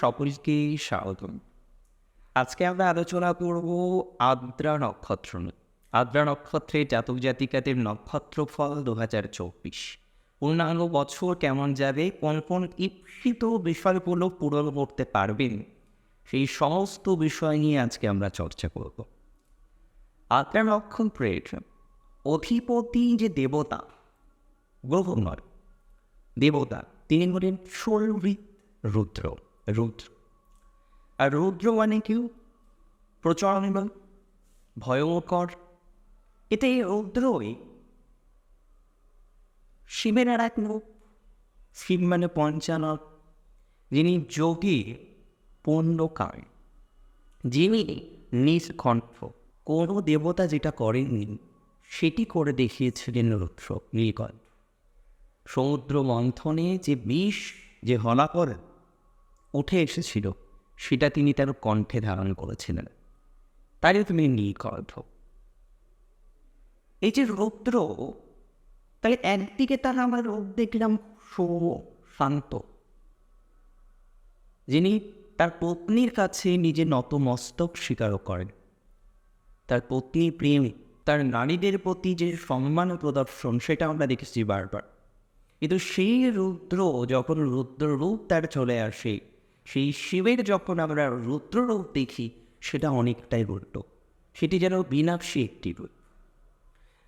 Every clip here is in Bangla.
সকলকে স্বাগতম। আজকে আমরা আলোচনা করব আদ্রা নক্ষত্র আদ্রা নক্ষত্রে জাতক জাতিকাদের নক্ষত্র ফল দু হাজার চব্বিশ। অন্যান্য বছর কেমন যাবে, কোন কোন ইপ্সিত বিষয়গুলো পূরণ করতে পারবেন, সেই সমস্ত বিষয় নিয়ে আজকে আমরা চর্চা করব। আদ্রা নক্ষত্রের অধিপতি যে দেবতা, গ্রহ নয়। দেবতা তিনি হলেন শৈবিক রুদ্র রুদ্র আর রুদ্র মানে কেউ প্রচণ্ড ভয়ঙ্কর। এতে এই রুদ্রই শিবের আর এক রূপ। শিব মানে পঞ্চানন যিনি যোগী পূর্ণকার যিনি নিষ্কণ্ঠ। কোনো দেবতা যেটা করেননি, সেটি করে দেখিয়েছিলেন রুদ্র নীলকণ্ঠ। সমুদ্র মন্থনে যে বিষ, যে হলাকর উঠে এসেছিল, সেটা তিনি তার কণ্ঠে ধারণ করেছিলেন। তাই তুমি নীলকণ্ঠ। এই যে রৌদ্র, তাই একদিকে তার আমার রোগ দেখলাম সৌম শান্ত। যিনি তার পত্নীর কাছে নিজে নতমস্তক স্বীকারও করেন। তার পত্নী প্রেম, তার নারীদের প্রতি যে সম্মান প্রদর্শন, সেটা আমরা দেখেছি বারবার। কিন্তু সেই রুদ্র, যখন রুদ্র রূপ তার চলে আসে সেই শিবের যখন আমরা রুদ্র রূপ দেখি, সেটা অনেকটাই উল্টো। সেটি যেন বিনাশী একটি রূপ।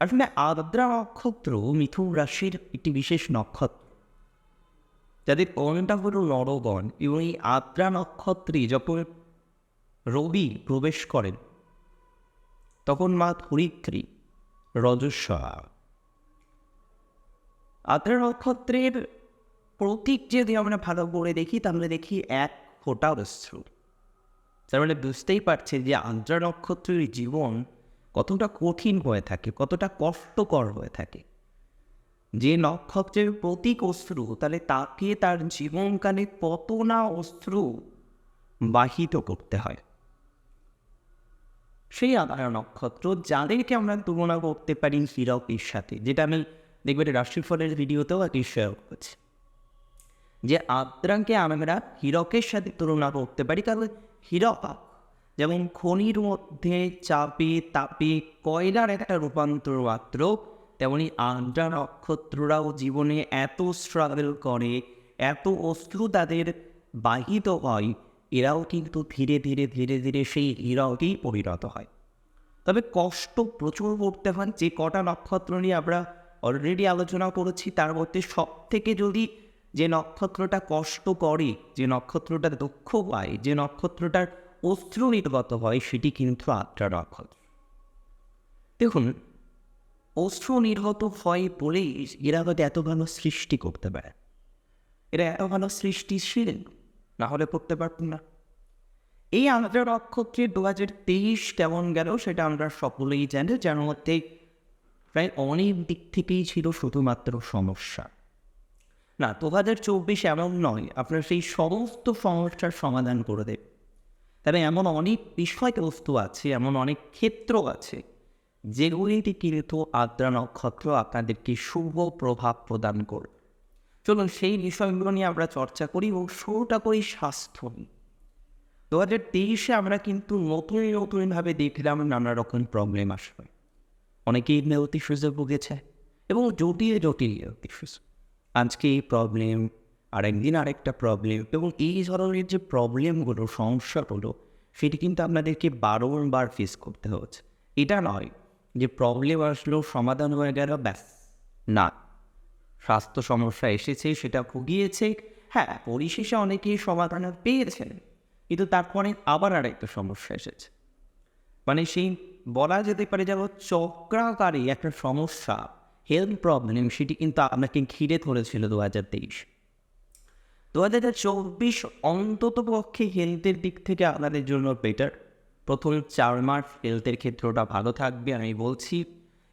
আসলে আদ্রা নক্ষত্র মিথুন রাশির একটি বিশেষ নক্ষত্র। যাদের অনটা হল নরগণ এবং এই আদ্রা নক্ষত্রে যখন রবি প্রবেশ করেন, তখন মা ধরিত্রী, রজস্বা। আদ্রা নক্ষত্রের প্রতীক যদি আমরা ভালো করে দেখি, তাহলে দেখি এক ফোটা অশ্রু তার মানে বুঝতেই পারছে যে আদ্রা নক্ষত্রের জীবন কতটা কঠিন হয়ে থাকে, কতটা কষ্টকর হয়ে থাকে। যে নক্ষত্রের প্রতীক অশ্রু, তাহলে তাকে তার জীবনকালে কত না অশ্রু বাহিত করতে হয়। সেই আধার নক্ষত্র, যাদেরকে আমরা তুলনা করতে পারি হীরকের সাথে, যেটা আমি দেখবেন রাশিফলের ভিডিওতেও একই শেয়ার করছি। যে আদ্রাকে আমরা হীরকের সাথে তুলনা করতে পারি, কারণ হীরক যেমন খনির মধ্যে চাপে তাপে কয়লার একটা রূপান্তর মাত্র, তেমনি আদ্রা নক্ষত্ররাও জীবনে এত স্ট্রাগল করে, এত অস্ত্র তাদের বাহিত হয়, এরাও কিন্তু ধীরে ধীরে ধীরে ধীরে সেই হীরকেই পরিণত হয়। তবে কষ্ট প্রচুর করতে হয়, যে কটা নক্ষত্র নিয়ে আমরা অলরেডি আলোচনা করেছি, তার মধ্যে সব থেকে যদি যে নক্ষত্রটা কষ্ট করে, যে নক্ষত্রটা দুঃখ পায়, যে নক্ষত্রটার অস্ত্র নির্গত হয়, সেটি কিন্তু আত্রা নক্ষত্র। দেখুন অস্ত্র নির্গত হয় বলেই এরা হয়তো এত ভালো সৃষ্টি করতে পারে। এরা এত ভালো সৃষ্টিশীল না হলে করতে পারত না। এই আন্দ্রা নক্ষত্রে দু হাজার তেইশ কেমন গেল সেটা আমরা সকলেই জানি, যার মধ্যে প্রায় অনেক দিক থেকেই ছিল শুধুমাত্র সমস্যা। না দু হাজার চব্বিশ এমন নয়। আপনার সেই সমস্ত সমস্যার সমাধান করে দেবে। তবে এমন অনেক বিষয়বস্তু আছে, এমন অনেক ক্ষেত্র আছে, যেগুলিতে কিন্তু আদ্রা নক্ষত্র আপনাদেরকে শুভ প্রভাব প্রদান করবে। চলুন সেই বিষয়গুলো নিয়ে আমরা চর্চা করি এবং শুরুটা করি স্বাস্থ্য নিয়ে। দু হাজার তেইশে আমরা কিন্তু নতুন, নতুনভাবে দেখলাম নানা রকম প্রবলেম আসবে। অনেকেই হেলথ ইস্যুসে ভুগেছে এবং জটিল জটিল হেলথ ইস্যুস আজকে এই প্রবলেম আর একদিন আরেকটা প্রবলেম এবং এই ধরনের যে প্রবলেমগুলো সমস্যাগুলো সেটি কিন্তু আপনাদেরকে বারংবার ফেস করতে হচ্ছে। এটা নয় যে প্রবলেম আসলেও সমাধান হয়ে গেল, ব্যাস, না। স্বাস্থ্য সমস্যা এসেছে, সেটা ভুগিয়েছে হ্যাঁ পরিশেষে অনেকেই সমাধান পেয়েছেন, কিন্তু তারপরে আবার আরেকটা সমস্যা এসেছে। মানে সেই বলা যেতে পারে যেমন চক্রাকারে একটা সমস্যা হেলথ প্রবলেম সেটি কিন্তু আপনাকে ঘিরে ধরেছিল দু হাজার তেইশ। দু হাজার চব্বিশ অন্তত পক্ষে হেলথের দিক থেকে আপনাদের জন্য বেটার প্রথম চার মাস হেলথের ক্ষেত্রটা ভালো থাকবে, আমি বলছি।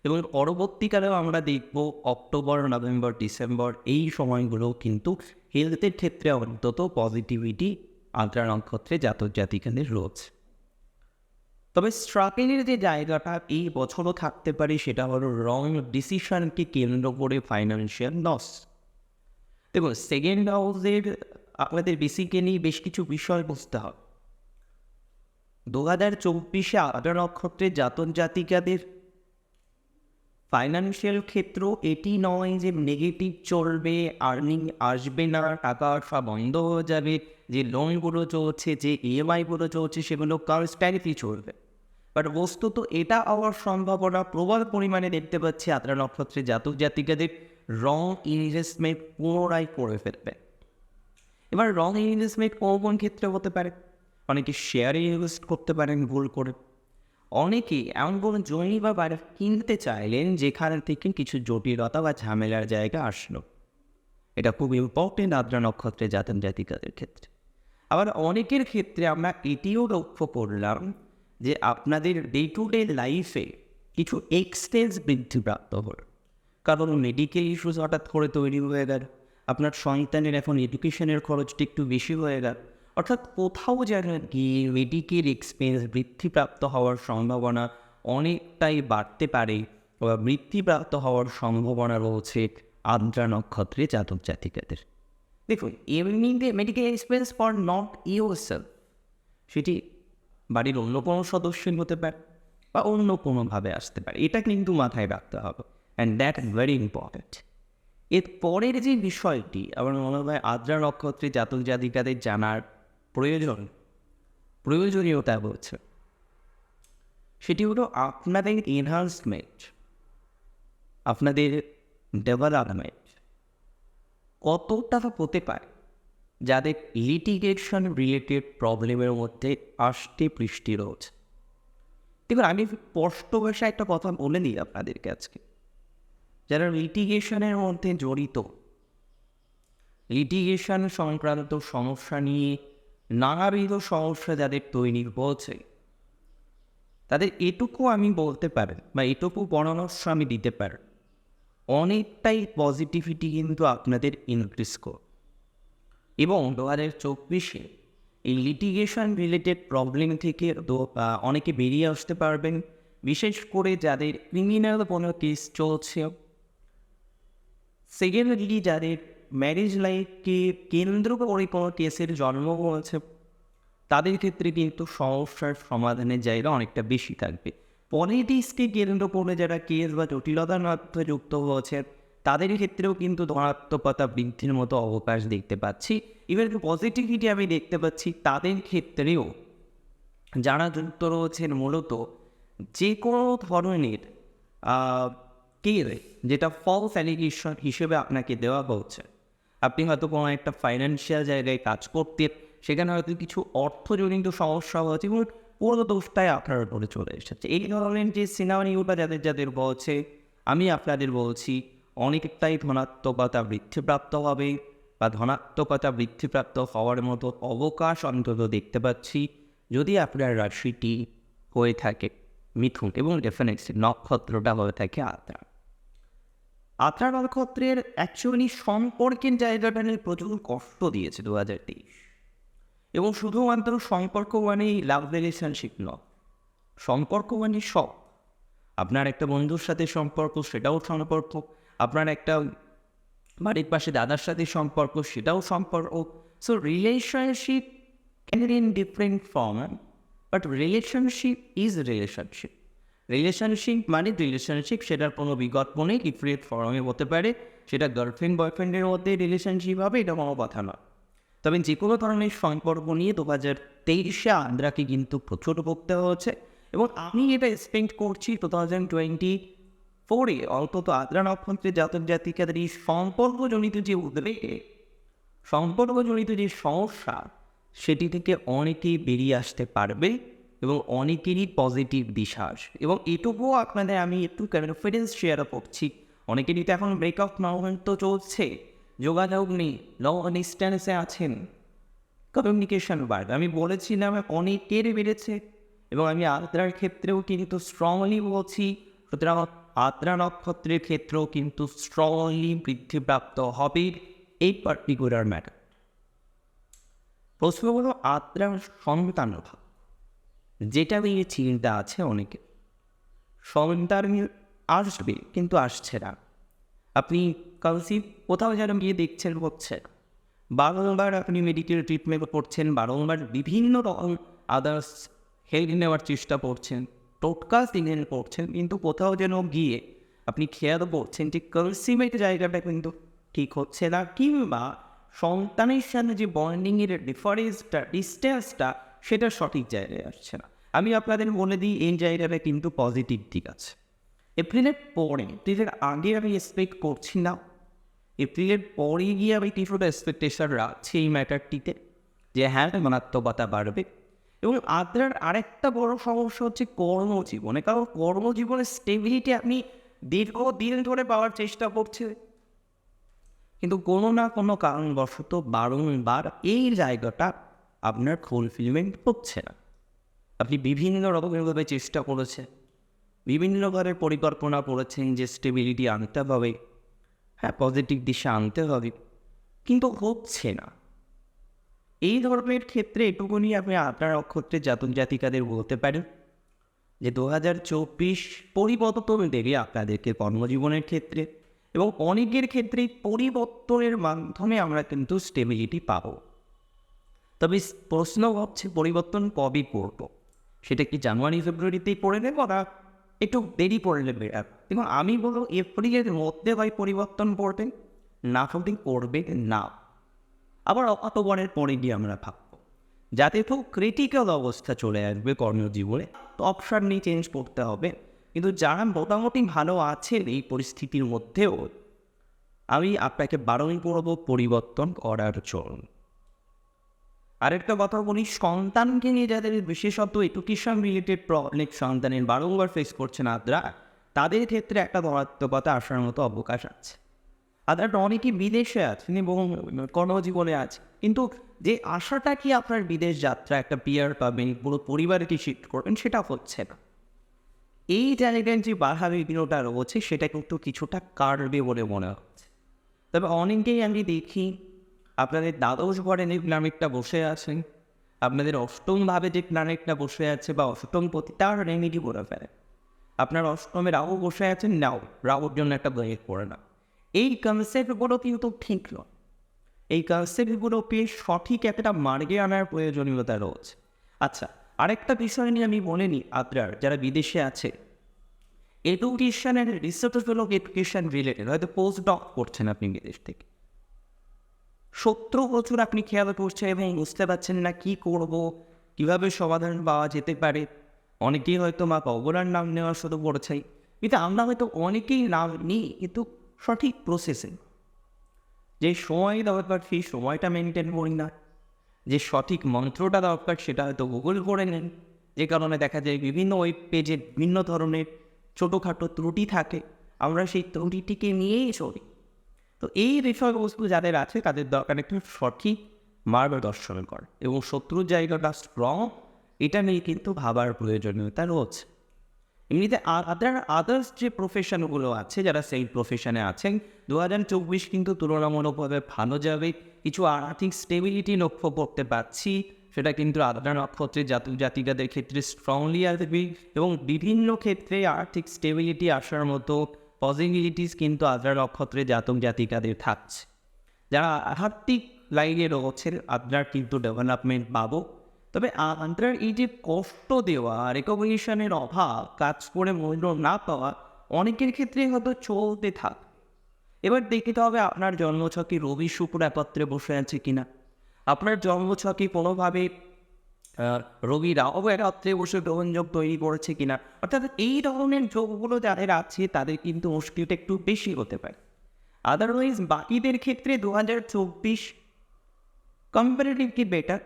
এবং পরবর্তীকালেও আমরা দেখব অক্টোবর, নভেম্বর, ডিসেম্বর এই সময়গুলো কিন্তু হেলথের ক্ষেত্রে অন্তত পজিটিভিটি আদ্রা নক্ষত্রে জাতক জাতিকাদের রয়েছে তবে স্ট্রাগলের যে জায়গাটা, এই বছরও থাকতে পারে সেটা হলো রং ডিসিশনকে কেন্দ্র করে ফাইন্যান্সিয়াল লস দেখুন সেকেন্ড হাউসের আপনাদের বেসিক্যালি বেশ কিছু বিষয় বুঝতে হবে। দু হাজার চব্বিশে আঠারো নক্ষত্রের জাতক জাতিকাদের ফাইন্যান্সিয়াল ক্ষেত্র, এটি নয় যে নেগেটিভ চলবে আর্নিং আসবে না, টাকা আসা বন্ধ হয়ে যাবে, যে লোনগুলো চলছে, যে ইএমআইগুলো চলছে, সেগুলো কনস্ট্যান্টলি চলবে। বাট বস্তুত এটা হওয়ার সম্ভাবনা প্রবল পরিমাণে দেখতে পাচ্ছি আত্রা নক্ষত্রে জাতক জাতিকাদের রং ইনভেস্টমেন্ট পুনরায় করে ফেলবে। এবার রং ইনভেস্টমেন্ট কোন কোন ক্ষেত্রে হতে পারে? অনেকে শেয়ারে ইনভেস্ট করতে পারেন, ভুল করে। অনেকে এমন কোনো জমি বা বাড়ি কিনতে চাইলেন যেখান থেকে কিছু জটিলতা বা ঝামেলার জায়গা আসলো। এটা খুব ইম্পর্টেন্ট আদ্রা নক্ষত্রে জাতক জাতিকাদের ক্ষেত্রে। আবার অনেকের ক্ষেত্রে আমরা এটিও লক্ষ্য করলাম যে আপনাদের ডে টু ডে লাইফে কিছু এক্সপেন্স বৃদ্ধিপ্রাপ্ত হল। কারণ মেডিকেল ইস্যুস হঠাৎ করে তৈরি হয়ে গেল, আপনার সন্তানের এখন এডুকেশনের খরচটা একটু বেশি হয়ে গেল। অর্থাৎ কোথাও যেন গিয়ে মেডিকেল এক্সপেন্স বৃদ্ধিপ্রাপ্ত হওয়ার সম্ভাবনা অনেকটাই বাড়তে পারে বা বৃদ্ধিপ্রাপ্ত হওয়ার সম্ভাবনা রয়েছে আদ্রা নক্ষত্রে জাতক জাতিকাদের। দেখুন, এমনিতে medical expense for not your সেটি বাড়ির অন্য কোনো সদস্যই হতে পারে বা অন্য কোনোভাবে আসতে পারে। এটা কিন্তু মাথায় রাখতে হবে। And that is very important এর পরের যে বিষয়টি, আমার মনে হয় আদ্রা নক্ষত্রে জাতক জাতিকাদের জানার প্রয়োজন, প্রয়োজনীয়তা হচ্ছে সেটি হলো আপনাদের এনহান্সমেন্ট আপনাদের ডেভেলপমেন্ট কতটা হতে পারে? যাদের লিটিগেশন রিলেটেড প্রবলেমের মধ্যে আষ্টে পৃষ্টি রয়েছে। দেখুন, আমি স্পষ্ট ভাষায় একটা কথা বলে দিই আপনাদেরকে আজকে। যারা লিটিগেশনের মধ্যে জড়িত লিটিগেশন সংক্রান্ত সমস্যা নিয়ে নানাবিধ সমস্যা যাদের তৈরি হয়েছে, তাদের এটুকু আমি বলতে পারেন বা এটুকু পরামর্শ আমি দিতে পারেন। অনেকটাই পজিটিভিটি কিন্তু আপনাদের ইনক্রিজ কর এবং দু হাজার চব্বিশে এই লিটিগেশন রিলেটেড প্রবলেম থেকে অনেকে বেরিয়ে আসতে পারবেন। বিশেষ করে যাদের ক্রিমিনাল কোনো কেস চলছে। সেকেন্ডলি যাদের ম্যারেজ লাইফকে কেন্দ্র করে কোনো কেসের জন্ম হয়েছে, তাদের ক্ষেত্রে কিন্তু সমস্যার সমাধানের জায়গা অনেকটা বেশি থাকবে। পলিটিক্সকে কেন্দ্র করে যারা কেস বা জটিলতার মধ্যে যুক্ত হয়েছে তাদের ক্ষেত্রেও কিন্তু ধনাত্মকতা বৃদ্ধির মতো অবকাশ দেখতে পাচ্ছি। ইভেন পজিটিভিটি আমি দেখতে পাচ্ছি, তাদের ক্ষেত্রেও যারা যুক্ত রয়েছেন মূলত যে কোনো ধরনের কের যেটা ফলস অ্যালিগেশন হিসেবে আপনাকে দেওয়া হচ্ছে। আপনি হয়তো কোনো একটা ফাইন্যান্সিয়াল জায়গায় কাজ করতেন, সেখানে হয়তো কিছু অর্থজনিত সমস্যা হচ্ছে এবং পুরো দোষটাই আপনার উপরে চলে এসেছে। এই ধরনের যে সিনারিওটা যাদের যাদের বলছে, আমি আপনাদের বলছি অনেকটাই ধনাত্মকতা বৃদ্ধিপ্রাপ্ত হবে বা ধনাত্মকতা বৃদ্ধিপ্রাপ্ত হওয়ার মতো অবকাশ অন্তত দেখতে পাচ্ছি যদি আপনার রাশিটি হয়ে থাকে মিথুন এবং ডেফিনেটলি নক্ষত্রটা হয়ে থাকে আত্রা আত্রা নক্ষত্রের অ্যাকচুয়ালি সম্পর্কের জায়গাটা নিয়ে প্রচুর কষ্ট দিয়েছে দু হাজার তেইশ। এবং শুধুমাত্র সম্পর্ক মানেই লাভ রিলেশনশিপ নয়, সম্পর্ক মানে সব। আপনার একটা বন্ধুর সাথে সম্পর্ক, সেটাও সম্পর্ক। আপনার একটা বাড়ির পাশে দাদার সাথে সম্পর্ক, সেটাও সম্পর্ক। So relationship can in different form but relationship is relationship relationship মানে রিলেশনশিপ সেটার কোনো বিকল্প নেই ডিফারেন্ট ফর্মে হতে পারে, সেটা গার্লফ্রেন্ড বয়ফ্রেন্ডের মধ্যে রিলেশনশিপ হবে, এটা কোনো কথা নয়। তবে যে কোনো ধরনের সম্পর্ক নিয়ে দু হাজার তেইশে আন্দ্রাকে কিন্তু প্রচুর ভুগতে হয়েছে। এবং আমি এটা এক্সপেক্ট করছি টু থাউজেন্ড টোয়েন্টি ফোরে অন্তত আদ্রা নক্ষত্রে জাতক জাতিকাদের এই সম্পর্কজনিত যে উদ্বেগে সম্পর্কজনিত যে সমস্যা, সেটি থেকে অনেকেই বেরিয়ে আসতে পারবে এবং অনেকেরই পজিটিভ দিশা আসবে। এবং এটুকুও আপনাদের আমি একটু কনফিডেন্স শেয়ার করছি। অনেকেরই তো এখন ব্রেকআপ মুভমেন্ট তো চলছে। যোগাযোগ নেই লং ডিস্ট্যান্সে আছেন। কমিউনিকেশন বাড়বে। আমি বলেছিলাম অনেকের বেড়েছে এবং আমি আদ্রার ক্ষেত্রেও কিন্তু স্ট্রংলি বলছি। সুতরাং আদ্রা নক্ষত্রের ক্ষেত্রেও কিন্তু স্ট্রংলি বৃদ্ধিপ্রাপ্ত হবে এই পার্টিকুলার ম্যাটার প্রশ্ন হলো আদ্রার সন্তান ভাব, যেটা নিয়ে চিন্তা আছে অনেকে। সন্তান আসবে কিন্তু আসছে না। আপনি কনসিভ কোথাও যেন গিয়ে দেখছেন হচ্ছে। বারংবার আপনি মেডিকেল ট্রিটমেন্ট করছেন, বারংবার বিভিন্ন রকম আদার্স হেল্প নেওয়ার চেষ্টা করছেন। টোটকা সিগন্যাল করছেন কিন্তু কোথাও যেন গিয়ে আপনি খেয়াল করছেন যে কনসিউমের জায়গাটা কিন্তু ঠিক হচ্ছে না কিংবা সন্তানের সাথে যে বন্ডিংয়ের ডিফারেন্সটা ডিস্টেন্সটা সেটা সঠিক জায়গায় আসছে না আমি আপনাদের বলে দিই এই জায়গাটা কিন্তু পজিটিভ দিক আছে এপ্রিলের পরে এপ্রিলের আগে আমি এক্সপেক্ট করছি না এপ্রিলের পরে গিয়ে আমি কিছুটা এক্সপেকটেশন রাখছি এই ম্যাটারটিতে যে হ্যাঁ মারাত্মকতা বাড়বে এবং আদ্রার আরেকটা বড় সমস্যা হচ্ছে কর্মজীবনে, কারণ কর্মজীবনের স্টেবিলিটি আপনি দীর্ঘদিন ধরে পাওয়ার চেষ্টা করছে কিন্তু কোনো না কোনো কারণবশত বারংবার এই জায়গাটা আপনার ফুলফিলমেন্ট হচ্ছে না। আপনি বিভিন্ন রকমেরভাবে চেষ্টা করেছেন বিভিন্নভাবে পরিকল্পনা করেছেন যে স্টেবিলিটি আনতে হবে হ্যাঁ পজিটিভ দিশা আনতে হবে, কিন্তু হচ্ছে না। এই ধরনের ক্ষেত্রে এটুকুনি আপনি আপনার অক্ষত্রে জাতক জাতিকাদের বলতে পারেন যে দু হাজার চব্বিশ পরিবর্তন দেবে আপনাদেরকে কর্মজীবনের ক্ষেত্রে এবং অনেকের ক্ষেত্রেই পরিবর্তনের মাধ্যমে আমরা কিন্তু স্টেবিলিটি পাবো। তবে প্রশ্ন হচ্ছে, পরিবর্তন কবে করব? সেটা কি জানুয়ারি ফেব্রুয়ারিতেই পড়ে নেব না একটু দেরি করে নেবে? এবং আমি বলব, এপ্রিলের মধ্যে হয় পরিবর্তন করবেন না হলে করবে না। আবার অতবরের পরে গিয়ে আমরা ভাববো। যাতে তো ক্রিটিক্যাল অবস্থা চলে আসবে কর্মজীবনে তো অপশান নিয়ে চেঞ্জ করতে হবে। কিন্তু যারা মোটামুটি ভালো আছেন এই পরিস্থিতির মধ্যেও, আমি আপনাকে বারণ করব পরিবর্তন করার জন্য। আরেকটা কথা বলি, সন্তানকে নিয়ে যাদের বিশেষত এডুকেশন রিলেটেড প্রবলেম সন্তানের বারংবার ফেস করছেন আদ্রা, তাদের ক্ষেত্রে একটা ধনাত্মকতা আসার মতো অবকাশ আছে। আদারটা অনেকে বিদেশে আছেন এবং কর্মজীবনে আছে। কিন্তু যে আশাটা কি আপনার বিদেশ যাত্রা একটা পিয়ার পাবেন পুরো পরিবারকে শিফট করবেন, সেটা হচ্ছে না। এই জায়গায় যে বাধা বিঘ্নটা রয়েছে, সেটা কিন্তু কিছুটা কাটবে বলে মনে হচ্ছে। তবে অনেকেই আমি দেখি, আপনাদের দ্বাদশ ঘরে যে প্ল্যানেটটা বসে আছেন, আপনাদের অষ্টমভাবে যে প্ল্যানেটটা বসে আছে বা অষ্টম পতি, তার রেমেডি করে ফেলে আপনার অষ্টমে রাহু বসে আছেন, নাও, রাহুর জন্য একটা ব্রেক করে না এই কনসেপ্টগুলো কিন্তু ঠিক নয়। এই কনসেপ্টগুলোকে সঠিক একটা মার্গে আনার প্রয়োজনীয়তা রয়েছে। আচ্ছা আরেকটা বিষয় নিয়ে আমি বলে নিই, আদ্রার, যারা বিদেশে আছে এডুকেশন অ্যান্ড রিসার্চ হলো এডুকেশন রিলেটেড হয়তো পোস্ট ডক করছেন আপনি বিদেশ থেকে। সত্তর বছর আপনি খেয়াল করছেন এবং বুঝতে পারছেন না কি করব, কীভাবে সমাধান পাওয়া যেতে পারে। অনেকেই হয়তো মা অবরার নাম নেওয়া শুরু করেছে কিন্তু আমরা হয়তো অনেকেই নাম নিই, কিন্তু সঠিক প্রসেসে যে সময় দরকার, সেই সময়টা মেনটেন করি না। যে সঠিক মন্ত্রটা দরকার, সেটা হয়তো গুগল করে নেন। যে কারণে দেখা যায় বিভিন্ন ওয়েব পেজে বিভিন্ন ধরনের ছোটোখাটো ত্রুটি থাকে। আমরা সেই ত্রুটিটিকে নিয়েই চলি। তো এই বিষয়বস্তু যাদের আছে, তাদের দরকার একটু সঠিক মার্গদর্শন কর। এবং শত্রুর জায়গাটা স্ট্রং এটা নিয়ে কিন্তু ভাবার প্রয়োজনীয়তা রয়েছে। এমনিতে আদার আদার্স যে প্রফেশনগুলো আছে, যারা সেই প্রফেশনে আছেন দু হাজার চব্বিশ কিন্তু তুলনামূলকভাবে ভালো যাবে। কিছু আর্থিক স্টেবিলিটি লক্ষ্য করতে পারছি। সেটা কিন্তু আদ্রা নক্ষত্রের জাতক জাতিকাদের ক্ষেত্রে স্ট্রংলি আসবে এবং বিভিন্ন ক্ষেত্রে আর্থিক স্টেবিলিটি আসার মতো পসিবিলিটিস কিন্তু আদ্রা নক্ষত্রের জাতক জাতিকাদের থাকছে। যারা আধ্যাত্মিক লাইনে রয়েছেন আদ্রার কিন্তু ডেভেলপমেন্ট পাবো। তবে আদ্রার এই যে কষ্ট দেওয়া রেকগনিশনের অভাব কাজ করে মূল্য না পাওয়া, অনেকের ক্ষেত্রে হয়তো চলতে থাক। এবার দেখতে হবে আপনার জন্মছকে রবি শুক্র একত্রে বসে আছে কিনা। আপনার জন্মছকে কোনোভাবে রবি রাহু একত্রে বসে গ্রহণযোগ তৈরি করেছে কিনা, অর্থাৎ এই ধরনের যোগগুলো যাদের আছে, তাদের কিন্তু মুশকিলটা একটু বেশি হতে পারে। আদারওয়াইজ বাকিদের ক্ষেত্রে দু হাজার চব্বিশ কম্পারেটিভলি বেটার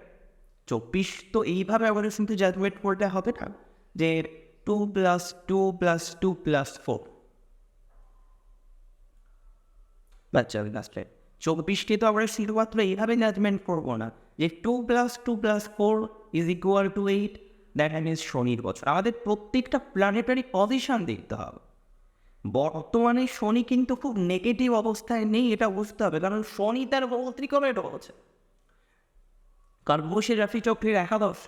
চব্বিশ, তো এইভাবে আমাদের শুধু জাজমেন্ট করতে হবে না, যে two plus two plus two plus four বাচ্চা লাস্টে চব্বিশকে তো আমরা শুধুমাত্র এইভাবে জাজমেন্ট করব না, যে two plus two plus four is equal to eight that means শনির বছর। আমাদের প্রত্যেকটা প্ল্যানেটারি পজিশন দেখতে হবে। বর্তমানে শনি কিন্তু খুব নেগেটিভ অবস্থায় নেই, এটা বুঝতে হবে, কারণ শনি তার ত্রিকোণে রয়েছে কর্মশীল রাশি চক্রের একাদশ।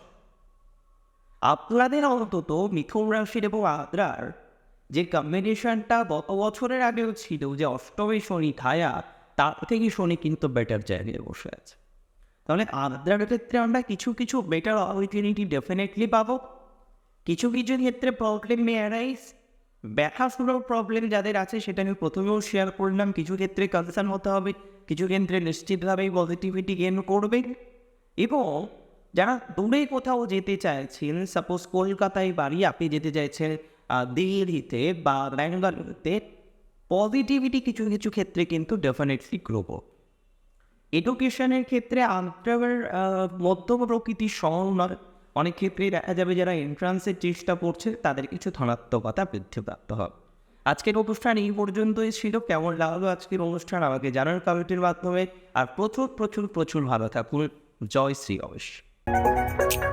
আপনাদের অন্তত মিথুন রাশির এবং আদ্রার যে কম্বিনেশনটা গত বছরের আগেও ছিল যে অষ্টমী শনি থায়া, তার থেকে শনি কিন্তু বেটার জায়গায় বসে আছে। তাহলে আদ্রার ক্ষেত্রে আমরা কিছু কিছু বেটার অপরচুনিটি ডেফিনেটলি পাবো। কিছু কিছু ক্ষেত্রে প্রবলেম মে অ্যারাইজ ব্যথা শুরুর প্রবলেম যাদের আছে সেটা আমি প্রথমেও শেয়ার করলাম। কিছু ক্ষেত্রে কনসার্ন হতে হবে, কিছু ক্ষেত্রে নিশ্চিতভাবেই পজিটিভিটি গেন করবে। এবং যারা দূরে কোথাও যেতে চাইছেন সাপোজ কলকাতায় বাড়ি আপনি যেতে চাইছেন দিল্লিতে বা ব্যাঙ্গালুরুতে পজিটিভিটি কিছু কিছু ক্ষেত্রে কিন্তু ডেফিনেটলি গ্রো করবে এডুকেশনের ক্ষেত্রে আন্টার মধ্যম প্রকৃতির সহনর অনেক ক্ষেত্রে দেখা যাবে যারা এন্ট্রান্সের চেষ্টা করছে, তাদের কিছু ধনাত্মকতা বৃদ্ধিপ্রাপ্ত হবে। আজকের অনুষ্ঠান এই পর্যন্তই ছিল। কেমন লাগল আজকের অনুষ্ঠান আমাকে জানার কমিটির মাধ্যমে। আর প্রচুর প্রচুর প্রচুর ভালো থাকুন। জয় শ্রী অবশ্য